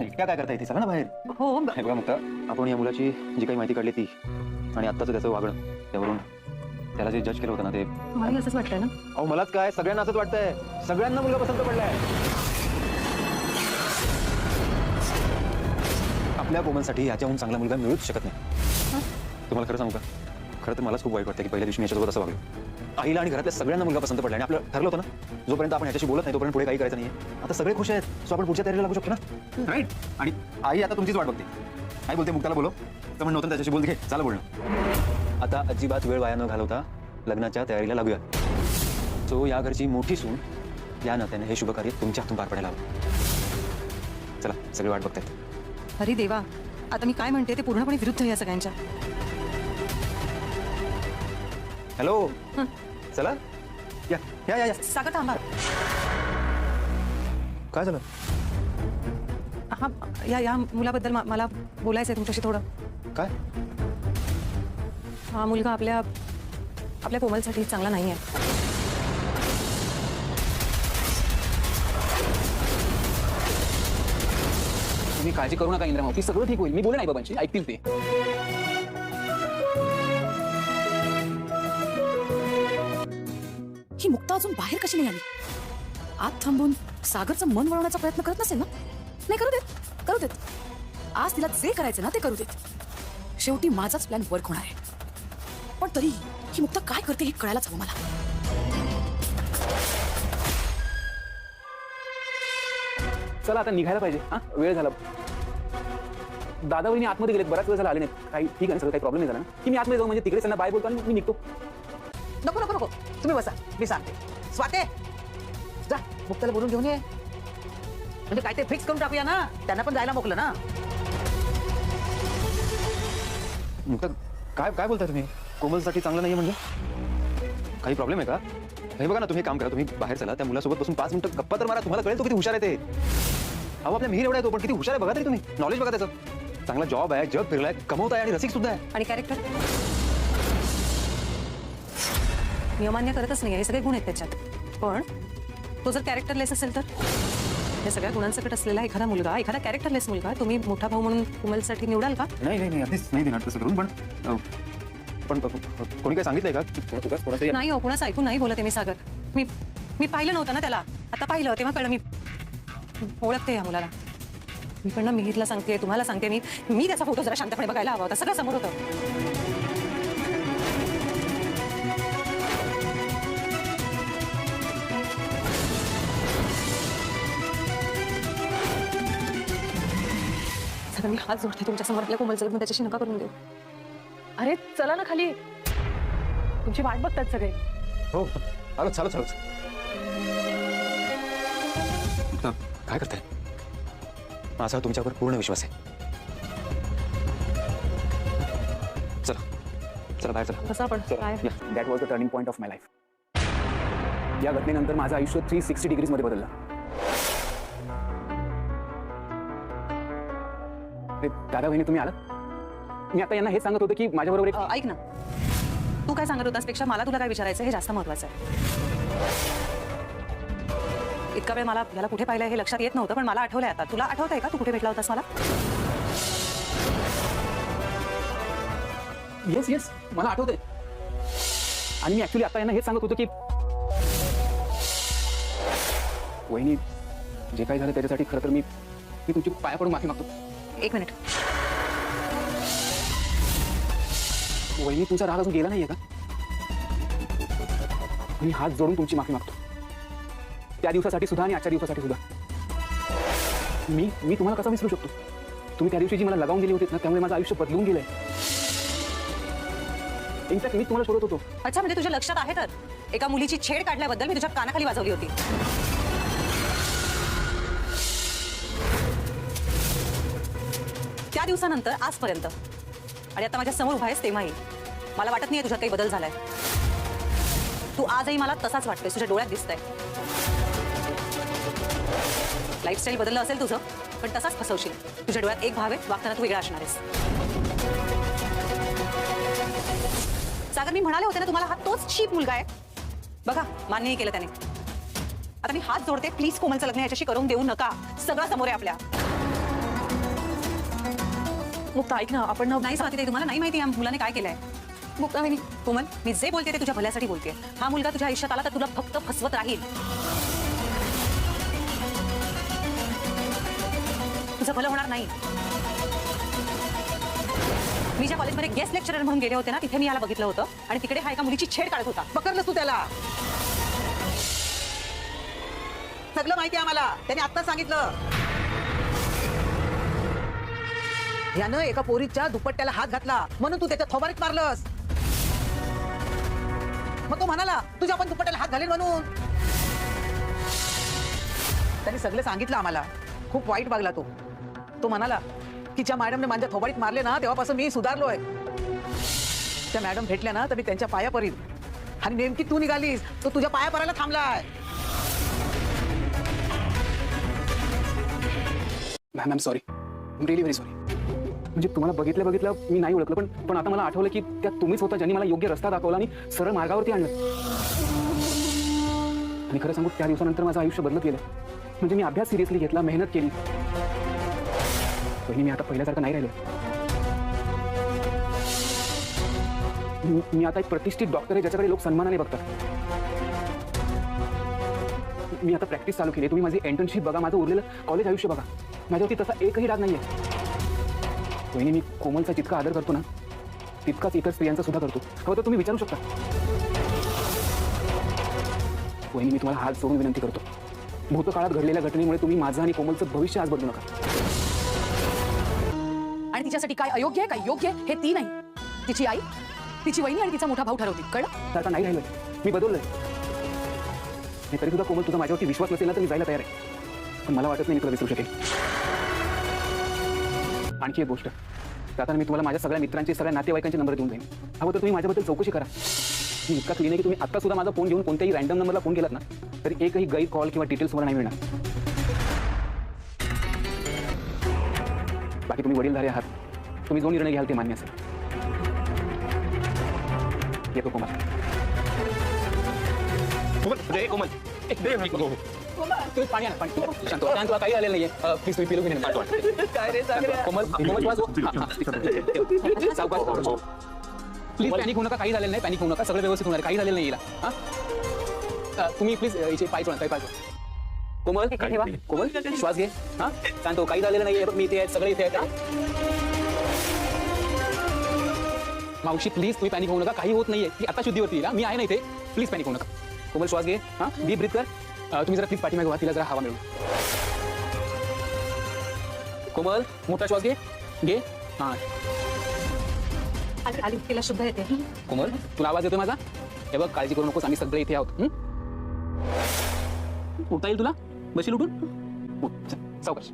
एकट्या काय करता येते चला ना बाहेर. हो हे बघा मुक्ता आपण या मुलाची जी काही माहिती काढली ती आणि आत्ताचं त्याचं वागणं त्यावरून त्याला जे जज केलं होतं ना ते. मला असंच वाटतंय ना? अहो मलाच काय? सगळ्यांना असंच वाटतंय. सगळ्यांना मुलगा पसंत पडलाय. आपल्या कोमलसाठी याच्याहून चांगला मुलगा मिळूच शकत नाही. तुम्हाला खरं सांगू का? खरं तर मलाच खूप वाईट वाटतं की पहिल्या दिवशी मी याच्यासोबत असं वागलो. आईला आणि घरातल्या सगळ्यांना मुलगा पसंत पडला आणि आपलं ठरलं होतं ना जोपर्यंत आपण याच्याशी बोलत नाही तोपर्यंत पुढे काही करायचं नाही आता सगळे खुश आहेत सो आपण पुढच्या तयारीला लागू शकतो ना? राईट आणि आई आता तुमचीच वाट बघते. आई बोलते मुक्ताला बोलो तर म्हणून त्याच्याशी बोलते घे चला बोलणं. आता अजिबात वेळ वाया न घालवता लग्नाच्या तयारीला लागूया. सो या घरची मोठी सून या नात्याने हे शुभ कार्य तुमच्या हातून पार पडायला हवं. चला सगळी वाट बघतायत. अरे देवा आता मी काय म्हणते ते पूर्णपणे विरुद्ध या सगळ्यांच्या. हॅलो. चला. या या या या. सागर थांबा. काय झालं? हा या या मुलाबद्दल मा- मला बोलायचं आहे तुमच्याशी थोडं. काय? हा मुलगा आपल्या आपल्या कोमलसाठी चांगला नाही आहे तुम्ही काळजी करू नका इंद्रा मावशी सगळं ठीक होईल. मी बोले नाही बाबांशी ऐकतील ते. ही मुक्ता अजून बाहेर कशी नाही आली? आत थांबून सागरचं मन वळवण्याचा प्रयत्न करत नसेल ना? नाही करू देत. करू देत. आज तिला जे करायचं ना ते करू देत. शेवटी माझाच प्लॅन वर्क होणार आहे. पण तरी ही मुक्ता काय करते हे कळायलाच हवं मला. चला आता निघायला पाहिजे. हा वेळ झाला. दादा वहिनी आतमध्ये गेलेत बराच वेळ झाला आले नाहीत. काही ठीक आहे सगळं काही प्रॉब्लेम नाही झाला ना. की मी आतमध्ये जाऊ म्हणजे तिकडे त्यांना बाय बोलतो आणि मी निघतो. नको नको तुम्ही बसा मी सांगते. स्वाते जा मुक्ताला बोलून घेऊन ये. म्हणजे काय ते फिक्स करून टाकूया ना? त्यांना पण जायला मोकलं ना? मुक्ता काय काय बोलताय तुम्ही? कोमलसाठी चांगलं नाही म्हणजे काही प्रॉब्लेम आहे का? हे बघा ना तुम्ही काम करा तुम्ही बाहेर चला त्या मुलासोबत बसून पाच मिनिटं गप्पा तर मारा तुम्हाला कळेल तो किती हुशार आहे ते. अहो आपल्या मिहीर एवढा आहे तो पण किती हुशार आहे बघा तरी तुम्ही. नॉलेज बघा त्याचं. चांगला जॉब आहे जग फिरलाय कमवत आहे आणि रसिक सुद्धा आहे. आणि कॅरेक्टर मी अमान्य करतच नाही हे सगळे गुण आहेत त्याच्यात. पण तो जर कॅरेक्टरलेस असेल तर? या सगळ्या गुणांसकट असलेला एखादा मुलगा एखादा कॅरेक्टरलेस मुलगा तुम्ही मोठा भाऊ म्हणून कुमलसाठी निवडाल का? नाही नाही नाही अगदीच नाही देणार तसं करून पण अं, पण कोणी काय सांगितलंय का? की कोणा- तुला कोणाचं नाही हो कुणाचं ऐकून नाही बोलत आहे मी सागर. मी मी पाहिलं नव्हतं ना त्याला. आता पाहिलं तेव्हा कळलं मी ओळखते या मुलाला. मी पण ना मिहीरला सांगते तुम्हाला सांगते मी. मी त्याचा फोटो जरा शांतपणे बघायला हवा होता सगळं समोर होतं. सागर, मी हात जोडते तुमच्यासमोर आपल्या कोमलचं लग्न त्याच्याशी नका करून देऊ. अरे चला ना खाली. तुमची वाट बघतात सगळे. हो आलो चालू चालू मुक्ता, काय करताय? माझा तुमच्यावर पूर्ण विश्वास आहे. चला चला बाहेर चला. कसं आपण. काय that was the turning point of my life या घटनेनंतर माझं आयुष्य थ्री सिक्स्टी डिग्रीजमध्ये बदललं. अरे, दादा बहिणी तुम्ही आलात? मी आता यांना हे सांगत होतो की माझ्याबरोबर एक अ, ऐक ना. तू काय सांगत होतासपेक्षा मला तुला काय विचारायचं हे जास्त महत्वाचं आहे. इतका वेळ मला याला कुठे पाहिलं हे लक्षात येत नव्हतं पण मला आठवलंय आता. तुला आठवतंय का तू कुठे भेटला होतास मला? येस येस मला आठवतंय. आणि मी ऍक्च्युली आता यांना हेच सांगत होतो की वहिनी जे काही झालं त्याच्यासाठी खरं तर मी मी तुमची पाया पडून माफी मागतो. एक मिनिट. वहिनी तुमचा राग अजून गेला नाहीये का? मी हात जोडून तुमची माफी मागतो. त्या दिवसासाठी सुद्धा आणि आजच्या दिवसासाठी सुद्धा. मी मी तुम्हाला कसा विसरू शकतो? तुम्ही त्या दिवशी जी मला लगावून दिली होती ना त्यामुळे माझं आयुष्य बदलून गेलंय. इनफॅक्ट मी तुम्हाला शोधत होतो. अच्छा म्हणजे तुझ्या लक्षात आहे तर? एका मुलीची छेड काढल्याबद्दल मी तुझ्या कानाखाली वाजवली होती. त्या दिवसानंतर आजपर्यंत. आणि आता माझ्यासमोर उभा आहेस तेव्हाही. मला वाटत नाही तुझ्यात काही बदल झालाय. तू आजही मला तसाच वाटतोय तुझ्या डोळ्यात दिसतंय. लाईफस्टाईल बदललं असेल तुझं पण तसाच फसवशील. तुझ्या डोळ्यात एक भाव आहे वागताना तू वेगळा असणार आहेस. सागर मी म्हणाले होते ना तुम्हाला हा तोच चीप मुलगा आहे. बघा मान्यही केलं त्याने. आता मी हात जोडते प्लीज कोमलचं लग्न याच्याशी करून देऊ नका. सगळं समोर आहे आपल्या. मुक्ता ऐक ना आपण नाही स्वाती तुम्हाला नाही माहिती या मुलाने काय केलंय. मुक्ता मी. कोमल मी जे बोलते ते तुझ्या भल्यासाठी बोलते. हा मुलगा तुझ्या आयुष्यात आला तर तुला फक्त फसवत राहील. तुझं भलं होणार नाही. मी ज्या कॉलेजमध्ये गेस्ट लेक्चरर म्हणून गेले होते ना तिथे मी याला बघितलं होतं. आणि तिकडे हा एका मुलीची छेड काढत होता. पकडलंस तू त्याला. सगळं माहिती आम्हाला. त्याने आत्ता सांगितलं. यानं एका पोरीच्या दुपट्ट्याला हात घातला. म्हणून तू त्याच्या थोबारीत मारलंस. मग तो म्हणाला तुझ्या पण दुपट्ट्याला हात घालेल म्हणून. त्याने सगळं सांगितलं आम्हाला. खूप वाईट वागला तो. तो म्हणाला की ज्या मॅडमने माझ्या थोबाडीत मारले ना तेव्हापासून मी सुधारलोय. त्या मॅडम भेटल्या ना तर मी त्यांच्या पाया परील आणि नेमकी तू निघालीस तो तुझ्या पाया परायला थांबलाय. Ma'am I sorry really very sorry म्हणजे तुम्हाला बघितलं बघितलं मी नाही ओळखलं पण पण आता मला आठवलं की त्या तुम्हीच होता ज्यांनी मला योग्य रस्ता दाखवला आणि सरळ मार्गावरती आणलं. आणि खरं सांगू त्या दिवसानंतर माझं आयुष्य बदलत गेलं. म्हणजे मी अभ्यास सिरियसली घेतला मेहनत केली. पहिली मी आता पहिल्यासारखं नाही राहिलं. मी- आता एक प्रतिष्ठित डॉक्टर आहे ज्याच्याकडे लोक सन्मानाने बघतात. मी आता प्रॅक्टिस चालू केली तुम्ही माझी इंटर्नशिप बघा माझं उरलेलं कॉलेज आयुष्य बघा. माझ्यावरती तसा एकही डाग आहे वहिनी मी कोमलचा जितका आदर करतो ना तितकाच इतर स्त्रियांचा सुद्धा करतो. हवं तर तुम्ही विचारू शकता. वहिनी मी तुम्हाला हात जोडून विनंती करतो. भूतकाळात घडलेल्या घटनेमुळे तुम्ही माझं आणि कोमलचं भविष्य आज बदलू नका. आणि तिच्यासाठी काय अयोग्य आहे काय योग्य आहे हे ती नाही. तिची आई तिची वहिनी आणि तिचा मोठा भाऊ ठरवतील. कळलं? तर आता नाही राहिलं मी बदललोय. तरी सुद्धा कोमल तुझा माझ्यावरती विश्वास नसेल ना तर मी जायला तयार आहे. पण मला वाटत नाही मी तुला विसरू शकेल. आणखी एक गोष्ट. जाताना मी तुम्हाला माझ्या सगळ्या मित्रांचे सगळ्या नातेवाईकांचे नंबर देऊन जाईन तर तुम्ही माझ्याबद्दल चौकशी करा. मी इतका क्लीन आहे की तुम्ही आता सुद्धा माझा फोन घेऊन कोणत्याही रँडम नंबरला फोन केलात ना तरी एकही गैर कॉल किंवा डिटेल्स मला नाही मिळणार. बाकी तुम्ही वडीलधारे आहात. तुम्ही जो निर्णय घ्याल ते मान्य असेल. येतो कोमल. कोमल रे हो, हो. प्लीज़ तुम्ही. हा, हा. प्लीज़ व्यवस्थित हा प्लीज़ कोमल. कोमल श्वास घे हा हो मी मावशी प्लीज़ तुम्ही पॅनिक होऊ नका काही होत ती आता शुद्धीवरती येईल हा. मी आहे ना इथे प्लीज़ पॅनिक होऊ कोमल श्वास घे हा डीप ब्रीथ कर अ, तुम्ही जरा प्लीज पाठीमागे व्हा तिला जरा हवा मिळून कोमल मोठा श्वास घे. घे. हा. आली आली तिला शुद्ध येते. कोमल तुला आवाज येतोय माझा? हे बघ काळजी करू नकोस आम्ही सगळे इथे आहोत. हं? उठता येईल तुला? बशील उठून? उठ, चल, सावकाश.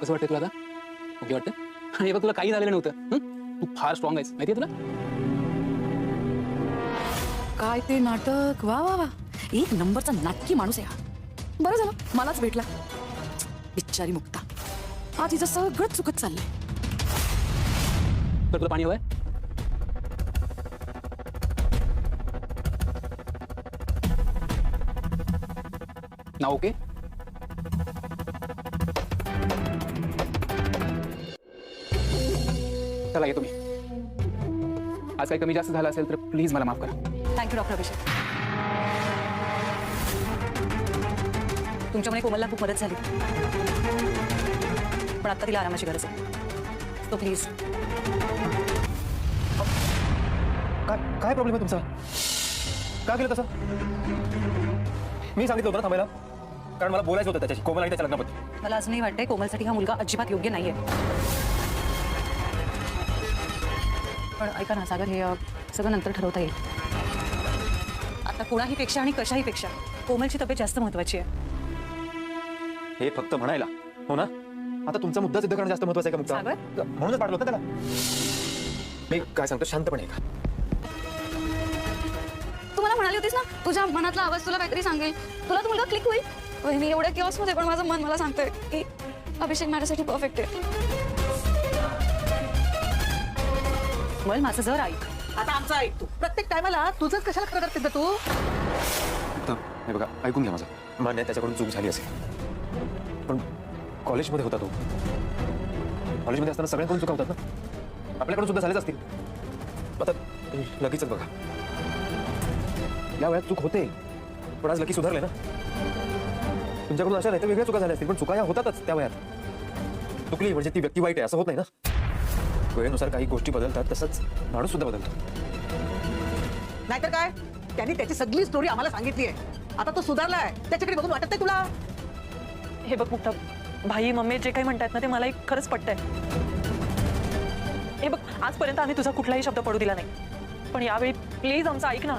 कसं वाटतंय तुला आता? ओके वाटतं? हे बघ तुला काही झालेलं नव्हतं. हं? तू फार स्ट्रॉंग आहेस. माहितीये तुला? काय ते नाटक? वा वा वा. एक नंबरचा नाटकी माणूस आहे हा. बरं झालं मलाच भेटला. बिचारी मुक्ता. हा तिचं सगळं चुकत चाललंय. तर तुला पाणी हवंय? ना ओके? चला ये तुम्ही. आज काही कमी जास्त झालं असेल तर प्लीज मला माफ करा. थँक्यू डॉक्टर अभिषेक तुमच्यामुळे कोमलला खूप मदत झाली. पण आता तिला आरामाची गरज आहे. तो प्लीज काय काय प्रॉब्लेम आहे तुमचा? का केलं तसं? मी सांगितलं होतं ना थांबायला. कारण मला बोलायचं होतं त्याच्याशी कोमल आणि त्याच्या लग्नाबद्दल. मला अजूनही वाटतंय कोमलसाठी हा मुलगा अजिबात योग्य नाहीये. पण ऐका ना सागर हे सगळं नंतर ठरवता येईल. आता कोणाही पेक्षा आणि कशाही पेक्षा कोमलची तब्येत जास्त महत्वाची आहे. हे फक्त म्हणायला हो ना? आता तुमचा मुद्दा सिद्ध करणं जास्त महत्वाचं आहे का मुद्दा? म्हणूनच पाठवलं होतं त्याला. मी काय सांगतो शांतपणे का तू मला म्हणाली होतीस ना तुझ्या मनातला आवाज तुला काहीतरी सांगेल. तुला तो मुलगा क्लिक होईल? वहिनी एवढ्या किऑसमध्ये पण माझं मन मला सांगतंय की अभिषेक माझ्यासाठी परफेक्ट आहे. कोमल माझं जर ऐक. आता आमचं ऐक तू. प्रत्येक टायमाला तुझंच कशाला खरं करते तू? आता हे बघा ऐकून घ्या माझं. मान्य आहे, त्याच्याकडून चूक झाली असेल. पण कॉलेजमध्ये होता तो. कॉलेजमध्ये असताना सगळ्यांकडून चुका होतात ना? आपल्याकडून सुद्धा झालेच असतील. आता लगेचच बघा. या वेळात चूक होते. पण आज लकी सुधारले ना? तुमच्याकडून अशा नाही तर वेगळ्या चुका झाल्या असतील पण चुका या होतातच त्या वयात. चुकली म्हणजे ती व्यक्ती वाईट आहे असं होत नाही ना? वेळेनुसार काही गोष्टी बदलतात तसंच माणूस सुद्धा बदलतो. नाहीतर काय? त्यांनी त्याची सगळी स्टोरी आम्हाला सांगितली आहे आता तो सुधारलाय. त्याच्याकडे बघून वाटत नाही तुला? हे बघ मुक्ता भाई मम्मी जे काही म्हणतात ना ते मलाही खरंच पटतंय. हे बघ आजपर्यंत आम्ही तुझा कुठलाही शब्द पडू दिला नाही. पण यावेळी प्लीज आमचं ऐक ना.